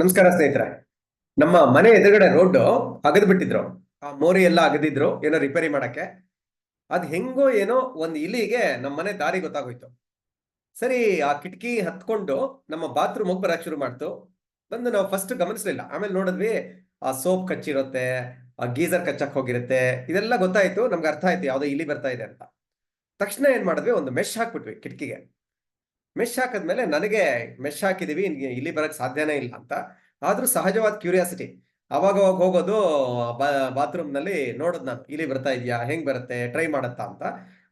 ನಮಸ್ಕಾರ ಸ್ನೇಹಿತರೆ. ನಮ್ಮ ಮನೆ ಎದುರುಗಡೆ ರೋಡ್ ಅಗದ್ ಬಿಟ್ಟಿದ್ರು ಆ ಮೋರಿ ಎಲ್ಲ ಅಗದಿದ್ರು, ಏನೋ ರಿಪೇರಿ ಮಾಡಕ್ಕೆ. ಅದ್ ಹೆಂಗೋ ಏನೋ ಒಂದ್ ಇಲಿಗೆ ನಮ್ಮ ಮನೆ ದಾರಿ ಗೊತ್ತಾಗೋಯ್ತು. ಸರಿ, ಆ ಕಿಟಕಿ ಹತ್ಕೊಂಡು ನಮ್ಮ ಬಾತ್ರೂಮ್ ಹೋಗಿ ಬರಕ್ ಶುರು ಮಾಡ್ತು. ಬಂದು ನಾವು ಫಸ್ಟ್ ಗಮನಿಸ್ಲಿಲ್ಲ. ಆಮೇಲೆ ನೋಡಿದ್ವಿ, ಆ ಸೋಪ್ ಕಚ್ಚಿರುತ್ತೆ, ಆ ಗೀಸರ್ ಕಚ್ಚಕ್ ಹೋಗಿರುತ್ತೆ. ಇದೆಲ್ಲ ಗೊತ್ತಾಯ್ತು, ನಮ್ಗೆ ಅರ್ಥ ಆಯ್ತು, ಯಾವ್ದೋ ಇಲಿ ಬರ್ತಾ ಇದೆ ಅಂತ. ತಕ್ಷಣ ಏನ್ ಮಾಡಿದ್ವಿ, ಒಂದು ಮೆಶ್ ಹಾಕ್ಬಿಟ್ವಿ ಕಿಟಕಿಗೆ. ಮೆಶ್ ಹಾಕಿದ್ಮೇಲೆ ನನಗೆ ಮೆಶ್ ಹಾಕಿದೀವಿ ಇಲ್ಲಿ ಬರಕ್ ಸಾಧ್ಯನೇ ಇಲ್ಲ ಅಂತ. ಆದ್ರೂ ಸಹಜವಾದ ಕ್ಯೂರಿಯಾಸಿಟಿ ಅವಾಗ ಹೋಗೋದು ಬಾತ್ರೂಮ್ನಲ್ಲಿ ನೋಡೋದು ನಾನು. ಇಲಿ ಬರ್ತಾ ಇದೆಯಾ? ಹೆಂಗ್ ಬರುತ್ತೆ? ಟ್ರೈ ಮಾಡತ್ತಾ ಅಂತ.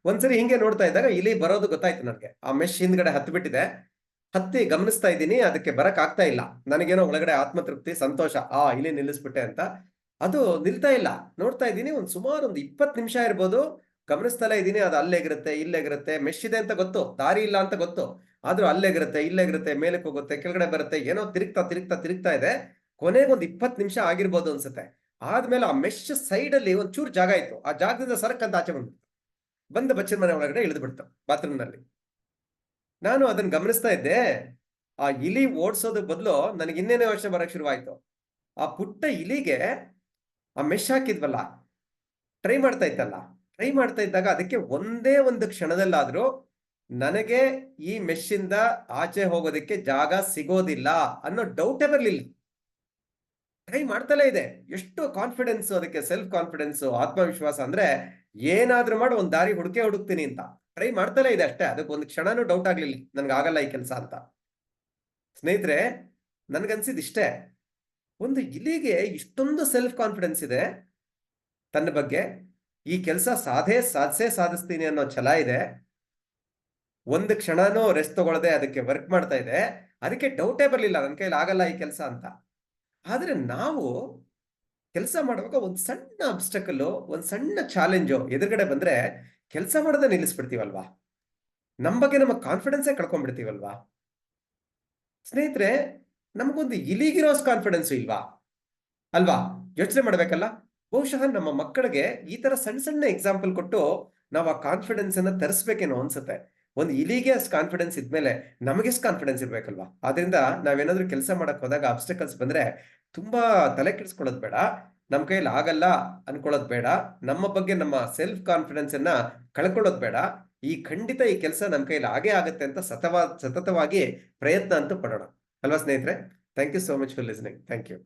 ಒಂದ್ಸರಿ ಹಿಂಗೆ ನೋಡ್ತಾ ಇದ್ದಾಗ ಇಲಿ ಬರೋದು ಗೊತ್ತಾಯ್ತು ನನಗೆ. ಆ ಮೆಶ್ ಹಿಂದ್ಗಡೆ ಹತ್ತು ಬಿಟ್ಟಿದೆ ಹತ್ತಿ ಗಮನಿಸ್ತಾ ಇದ್ದೀನಿ, ಅದಕ್ಕೆ ಬರಕ್ ಆಗ್ತಾ ಇಲ್ಲ. ನನಗೇನೋ ಒಳಗಡೆ ಆತ್ಮತೃಪ್ತಿ, ಸಂತೋಷ, ಆ ಇಲಿ ನಿಲ್ಲಿಸ್ಬಿಟ್ಟೆ ಅಂತ. ಅದು ನಿಲ್ತಾ ಇಲ್ಲ. ನೋಡ್ತಾ ಇದ್ದೀನಿ, ಒಂದ್ ಸುಮಾರು ಒಂದು ಇಪ್ಪತ್ತು ನಿಮಿಷ ಇರ್ಬೋದು. ಗಮನಿಸ್ತಲೇ ಇದ್ದೀನಿ, ಅದು ಅಲ್ಲೆಗಿರುತ್ತೆ ಇಲ್ಲೇಗಿರುತ್ತೆ ಮೆಶ್ ಇದೆ ಅಂತ ಗೊತ್ತು, ದಾರಿ ಇಲ್ಲ ಅಂತ ಗೊತ್ತು, ಆದ್ರೂ ಅಲ್ಲೇಗಿರುತ್ತೆ ಇಲ್ಲೇಗಿರುತ್ತೆ ಮೇಲಕ್ಕೆ ಹೋಗುತ್ತೆ, ಕೆಳಗಡೆ ಬರುತ್ತೆ, ಏನೋ ತಿರುಗ್ತಾ ತಿರುಗ್ತಾ ತಿರುಗ್ತಾ ಇದೆ ಕೊನೆಗೊಂದು ಇಪ್ಪತ್ತು ನಿಮಿಷ ಆಗಿರ್ಬೋದು ಅನ್ಸುತ್ತೆ. ಆದ್ಮೇಲೆ ಆ ಮೆಶ್ ಸೈಡ್ ಅಲ್ಲಿ ಒಂದ್ ಚೂರು ಜಾಗ ಇತ್ತು, ಆ ಜಾಗದಿಂದ ಸರಕ್ ಅಂತ ಆಚೆ ಬಂದ್ಬಿಡ್ತು. ಬಂದ ಬಚ್ಚನ ಮನೆ ಒಳಗಡೆ ಇಳಿದು ಬಿಡ್ತು ಬಾತ್ರೂಮ್ ನಾನು ಅದನ್ನ ಗಮನಿಸ್ತಾ ಇದ್ದೆ, ಆ ಇಲಿ ಓಡಿಸೋದ್ರ ಬದಲು ನನಗೆ ಇನ್ನೇನೇ ವರ್ಷ ಬರಕ್ ಶುರುವಾಯ್ತು. ಆ ಪುಟ್ಟ ಇಲಿಗೆ ಆ ಮೆಶ್ ಹಾಕಿದ್ವಲ್ಲ, ಟ್ರೈ ಮಾಡ್ತಾ ಇತ್ತಲ್ಲ ಟ್ರೈ ಮಾಡ್ತಾ ಇದ್ದಾಗ ಅದಕ್ಕೆ ಒಂದೇ ಒಂದು ಕ್ಷಣದಲ್ಲಾದ್ರೂ ನನಗೆ ಈ ಮೆಶ್ ಆಚೆ ಹೋಗೋದಕ್ಕೆ ಜಾಗ ಸಿಗೋದಿಲ್ಲ ಅನ್ನೋ ಡೌಟೇ ಬರಲಿಲ್ಲ. ಟ್ರೈ ಮಾಡ್ತಲೇ ಇದೆ. ಎಷ್ಟು ಕಾನ್ಫಿಡೆನ್ಸ್ ಅದಕ್ಕೆ ಸೆಲ್ಫ್ ಕಾನ್ಫಿಡೆನ್ಸ್ ಆತ್ಮವಿಶ್ವಾಸ ಅಂದ್ರೆ ಏನಾದ್ರೂ ಮಾಡಿ, ಒಂದ್ ದಾರಿ ಹುಡುಕೆ ಹುಡುಕ್ತೀನಿ ಅಂತ. ಟ್ರೈ ಮಾಡ್ತಲೇ ಇದೆ ಅಷ್ಟೇ. ಅದಕ್ಕೆ ಒಂದು ಕ್ಷಣನೂ ಡೌಟ್ ಆಗ್ಲಿಲ್ಲ. ನನ್ಗೆ ಆಗಲ್ಲ ಈ ಕೆಲಸ ಅಂತ. ಸ್ನೇಹಿತರೆ, ನನ್ಗನ್ಸಿದ್ ಇಷ್ಟೇ. ಒಂದು ಇಲಿಗೆ ಇಷ್ಟೊಂದು ಸೆಲ್ಫ್ ಕಾನ್ಫಿಡೆನ್ಸ್ ಇದೆ ತನ್ನ ಬಗ್ಗೆ. ಈ ಕೆಲಸ ಸಾಧೇ ಸಾಧಿಸೇ ಸಾಧಿಸ್ತೀನಿ ಅನ್ನೋ ಛಲ ಇದೆ. ಒಂದು ಕ್ಷಣನೂ ರೆಸ್ಟ್ ತಗೊಳ್ಳದೆ ಅದಕ್ಕೆ ವರ್ಕ್ ಮಾಡ್ತಾ ಇದೆ. ಅದಕ್ಕೆ ಡೌಟೇ ಬರಲಿಲ್ಲ ನನ್ನ ಕೈಲಿ ಆಗಲ್ಲ ಈ ಕೆಲಸ ಅಂತ. ಆದರೆ ನಾವು ಕೆಲಸ ಮಾಡುವಾಗ ಒಂದು ಸಣ್ಣ ಅಬ್ಸ್ಟಕಲ್ಲು ಒಂದು ಸಣ್ಣ ಚಾಲೆಂಜು ಎದುರುಗಡೆ ಬಂದ್ರೆ ಕೆಲಸ ಮಾಡೋದೇ ನಿಲ್ಲಿಸ್ಬಿಡ್ತೀವಲ್ವಾ? ನಮ್ಮ ಬಗ್ಗೆ ನಮ್ಮ ಕಾನ್ಫಿಡೆನ್ಸೇ ಕಳ್ಕೊಂಡ್ಬಿಡ್ತೀವಲ್ವಾ? ಸ್ನೇಹಿತರೆ, ನಮಗೊಂದು ಇಲಿಗಿರೋಸ್ ಕಾನ್ಫಿಡೆನ್ಸ್ ಇಲ್ವಾ? ಅಲ್ವಾ? ಯೋಚನೆ ಮಾಡ್ಬೇಕಲ್ಲ? ಬಹುಶಃ ನಮ್ಮ ಮಕ್ಕಳಿಗೆ ಈ ತರ ಸಣ್ಣ ಸಣ್ಣ ಎಕ್ಸಾಂಪಲ್ ಕೊಟ್ಟು ನಾವು ಆ ಕಾನ್ಫಿಡೆನ್ಸ್ ಅನ್ನ ತರಿಸ್ಬೇಕೇನೋ ಅನ್ಸುತ್ತೆ. ಒಂದು ಇಲಿಗೆ ಅಷ್ಟು ಕಾನ್ಫಿಡೆನ್ಸ್ ಇದ್ಮೇಲೆ ನಮಗೆ ಎಷ್ಟು ಕಾನ್ಫಿಡೆನ್ಸ್ ಇರ್ಬೇಕಲ್ವಾ? ಆದ್ರಿಂದ ನಾವೇನಾದ್ರೂ ಕೆಲಸ ಮಾಡಕ್ ಹೋದಾಗ ಅಬ್ಸ್ಟಕಲ್ಸ್ ಬಂದ್ರೆ ತುಂಬಾ ತಲೆ ಕೆಡಿಸ್ಕೊಳ್ಳೋದು ಬೇಡ ನಮ್ಮ ಕೈಯಲ್ಲಿ ಆಗಲ್ಲ ಅನ್ಕೊಳ್ಳೋದು ಬೇಡ, ನಮ್ಮ ಬಗ್ಗೆ ನಮ್ಮ ಸೆಲ್ಫ್ ಕಾನ್ಫಿಡೆನ್ಸ್ ಅನ್ನ ಕಳ್ಕೊಳ್ಳೋದು ಬೇಡ. ಈ ಖಂಡಿತ ಈ ಕೆಲಸ ನಮ್ಮ ಕೈಯಲ್ಲಿ ಆಗೇ ಆಗುತ್ತೆ ಅಂತ ಸತವಾ, ಸತತವಾಗಿ ಪ್ರಯತ್ನ ಅಂತೂ ಪಡೋಣ. ಅಲ್ವಾ ಸ್ನೇಹಿತರೆ? Thank you so much for listening thank you